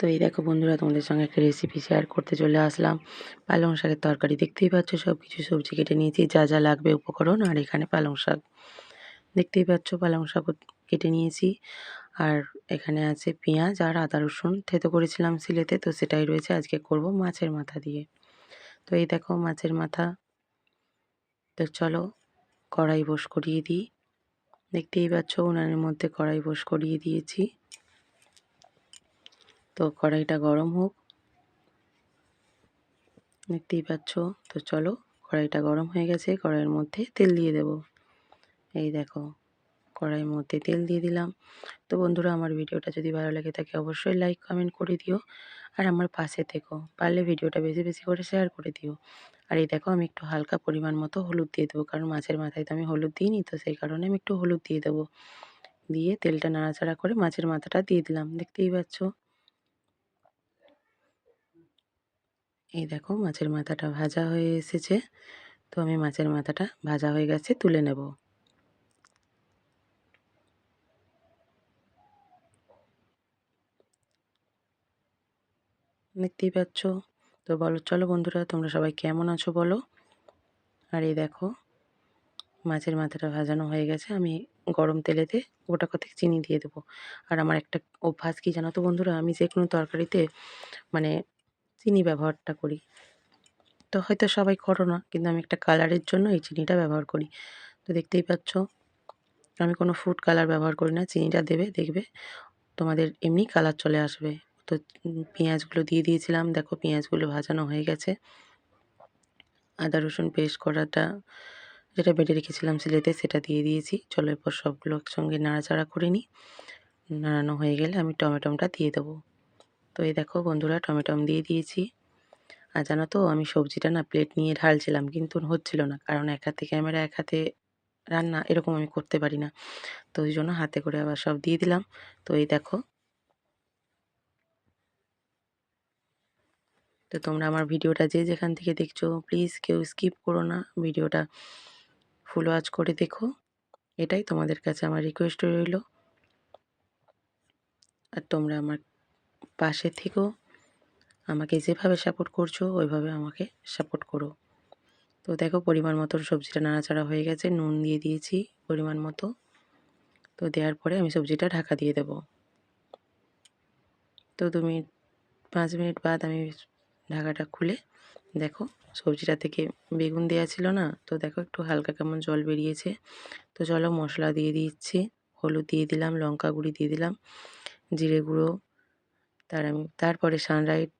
তো এই দেখো বন্ধুরা, তোমাদের সঙ্গে একটা রেসিপি শেয়ার করতে চলে আসলাম। পালং শাকের তরকারি দেখতেই পাচ্ছ সব কিছু সবজি কেটে নিয়েছি, যা যা লাগবে উপকরণ আর এখানে পালং শাক। দেখতেই পাচ্ছ, পালং শাক কেটে নিয়েছি আর এখানে আছে পেঁয়াজ আর আদা রসুন। থেতো করেছিলাম সিলেতে, তো সেটাই রয়েছে, আজকে করব মাছের মাথা দিয়ে। তো এই দেখো মাছের মাথা। তো চলো কড়াই বস করিয়ে দিই। দেখতেই পাচ্ছ, উনানের মধ্যে কড়াই বস করিয়ে দিয়েছি। তো কড়াইটা গরম হোক। দেখতেই পাচ্ছ? তো চলো, কড়াইটা গরম হয়ে গেছে, কড়াইয়ের মধ্যে তেল দিয়ে দেব। এই দেখো, কড়াইয়ের মধ্যে তেল দিয়ে দিলাম। তো বন্ধুরা, আমার ভিডিওটা যদি ভালো লাগে থাকে, অবশ্যই লাইক, কমেন্ট করে দিও। আর আমার পাশে থেকো, পারলে ভিডিওটা বেশি বেশি করে শেয়ার করে দিও। আর এই দেখো, আমি একটু হালকা পরিমাণ মতো হলুদ দিয়ে দেবো, কারণ মাছের মাথায় তো আমি হলুদ দিইনি, তো সেই কারণে আমি একটু হলুদ দিয়ে দেবো। দিয়ে তেলটা নাড়াচাড়া করে মাছের মাথাটা দিয়ে দিলাম। দেখতেই পাচ্ছ? এই দেখো মাছের মাথাটা ভাজা হয়ে এসেছে। তো আমি মাছের মাথাটা ভাজা হয়ে গেছে, তুলে নেব। দেখতেই পাচ্ছ? তো বলো, চলো বন্ধুরা, তোমরা সবাই কেমন আছো বলো? আর এই দেখো, মাছের মাথাটা ভাজানো হয়ে গেছে। আমি গরম তেলেতে গোটা কতক চিনি দিয়ে দেবো। আর আমার একটা অভ্যাস কি জানো তো বন্ধুরা, আমি যে কোনো তরকারিতে মানে চিনি ব্যবহারটা করি। তো হয়তো সবাই করো না, কিন্তু আমি একটা কালারের জন্য এই চিনিটা ব্যবহার করি। তো দেখতেই পাচ্ছ, আমি কোনো ফুড কালার ব্যবহার করি না, চিনিটা দেবে, দেখবে তোমাদের এমনি কালার চলে আসবে। তো পেঁয়াজগুলো দিয়ে দিয়েছিলাম, দেখো পেঁয়াজগুলো ভাজানো হয়ে গেছে। আদা, রসুন পেস্ট করাটা যেটা বেটে রেখেছিলাম সিলেতে, সেটা দিয়ে দিয়েছি। চলো এরপর সবগুলো একসঙ্গে নাড়াচাড়া করে নিই। নাড়ানো হয়ে গেলে আমি টমেটোমটা দিয়ে দেবো। তো এই দেখো বন্ধুরা টমেটম দিয়ে দিয়েছি। আর জানো তো, আমি সবজিটা না প্লেট নিয়ে ঢালছিলাম, কিন্তু হচ্ছিল না, কারণ এক হাতে ক্যামেরা এক হাতে রান্না এরকম আমি করতে পারি না। তো ওই জন্য হাতে করে আবার সব দিয়ে দিলাম। তো এই দেখো। তো তোমরা আমার ভিডিওটা যে যেখান থেকে দেখছ প্লিজ কেউ স্কিপ করো না। ভিডিওটা ফুল ওয়াচ করে দেখো। এটাই তোমাদের কাছে আমার রিকোয়েস্ট রইল। আর তোমরা আমার পাশে থেকেও আমাকে যেভাবে সাপোর্ট করছ, ওইভাবে আমাকে সাপোর্ট করো। তো দেখো, পরিমাণ মতো সবজিটা নাড়াচাড়া হয়ে গেছে। নুন দিয়ে দিয়েছি পরিমাণ মতো। তো দেওয়ার পরে আমি সবজিটা ঢাকা দিয়ে দেব। তো দু মিনিট, পাঁচ মিনিট বাদ আমি ঢাকাটা খুলে দেখো, সবজিটা থেকে বেগুন দেওয়া ছিল না। তো দেখো, একটু হালকা কেমন জল বেরিয়েছে। তো চলো মশলা দিয়ে দিচ্ছি। হলুদ দিয়ে দিলাম, লঙ্কা গুঁড়ি দিয়ে দিলাম, জিরে গুঁড়ো তার আমি, তারপরে সানরাইট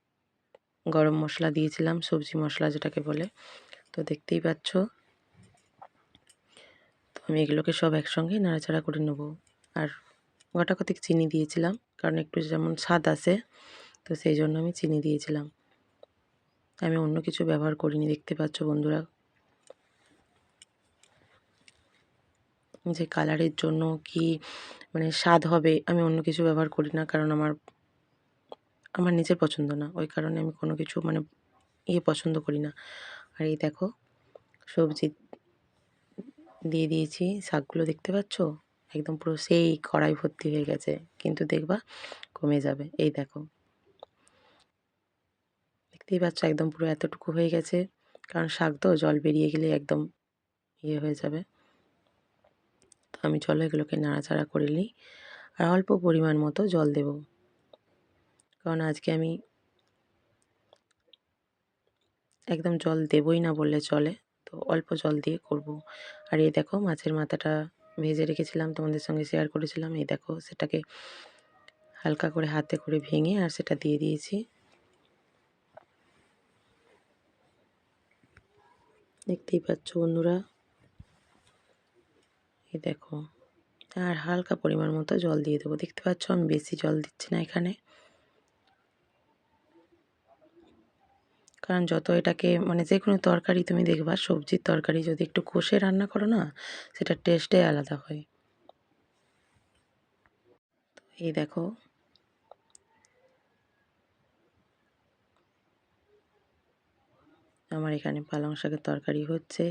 গরম মশলা দিয়েছিলাম, সবজি মশলা যেটাকে বলে। তো দেখতেই পাচ্ছ। তো আমি এগুলোকে সব একসঙ্গে নাড়াচাড়া করে নেব। আর গোটা কতিক চিনি দিয়েছিলাম, কারণ একটু যেমন স্বাদ আসে, তো সেই জন্য আমি চিনি দিয়েছিলাম। আমি অন্য কিছু ব্যবহার করিনি, দেখতে পাচ্ছ বন্ধুরা। যে কালারের জন্য কি মানে স্বাদ হবে, আমি অন্য কিছু ব্যবহার করি না, কারণ আমার আমার নিজের পছন্দ না। ওই কারণে আমি কোনো কিছু মানে ইয়ে পছন্দ করি না। আর এই দেখো, সবজি দিয়ে দিয়েছি। শাকগুলো দেখতে পাচ্ছ? একদম পুরো সেই কড়াই ভর্তি হয়ে গেছে। কিন্তু দেখবা, কমে যাবে। এই দেখো। দেখতেই পাচ্ছ, একদম পুরো এতটুকু হয়ে গেছে। কারণ শাক তো, জল বেরিয়ে গেলে একদম ইয়ে হয়ে যাবে। তো আমি চলো এগুলোকে নাড়াচাড়া করে নিই। আর অল্প পরিমাণ মতো জল দেব। কারণ আজকে আমি একদম জল দেবই না বললে চলে, তো অল্প জল দিয়ে করব। আর এই দেখো মাছের মাথাটা ভেজে রেখেছিলাম, তোমাদের সঙ্গে শেয়ার করেছিলাম। এই দেখো সেটাকে হালকা করে হাতে করে ভেঙে আর সেটা দিয়ে দিয়েছি। দেখতেই পাচ্ছ বন্ধুরা? এই দেখো, আর হালকা পরিমাণ মতো জল দিয়ে দেবো। দেখতে পাচ্ছ আমি বেশি জল দিচ্ছি না এখানে। কারণ যত এটাকে মানে যে কোনো তরকারি তুমি দেখবা, সবজির তরকারি যদি একটু কষে রান্না করো না, সেটার টেস্টটাই আলাদা হয়। এই দেখো। আমার এখানে পালং শাকের তরকারি হচ্ছে।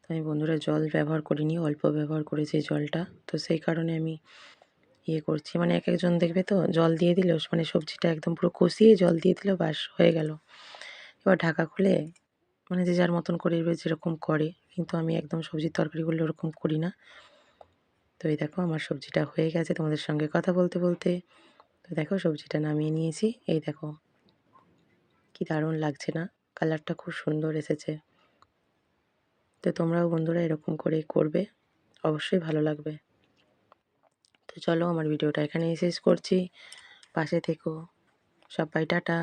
তো আমি বন্ধুরা জল ব্যবহার করিনি, অল্প ব্যবহার করেছি জলটা। তো সেই কারণে আমি ইয়ে করছি। মানে এক একজন দেখবে তো জল দিয়ে দিল মানে সবজিটা একদম পুরো কষিয়ে জল দিয়ে দিল বাস হয়ে গেল। এবার ঢাকা খুলে মানে যে যার মতন করে যেরকম করে, কিন্তু আমি একদম সবজির তরকারিগুলো ওরকম করি না। তো এই দেখো আমার সবজিটা হয়ে গেছে তোমাদের সঙ্গে কথা বলতে বলতে। তো দেখো সবজিটা নামিয়ে নিয়েছি। এই দেখো কি দারুণ লাগছে না? কালারটা খুব সুন্দর এসেছে। তো তোমরাও বন্ধুরা এরকম করে করবে। অবশ্যই ভালো লাগবে। তো চলো আমার ভিডিওটা এখানেই শেষ করছি। পাশে থেকো। সবাই টাটা।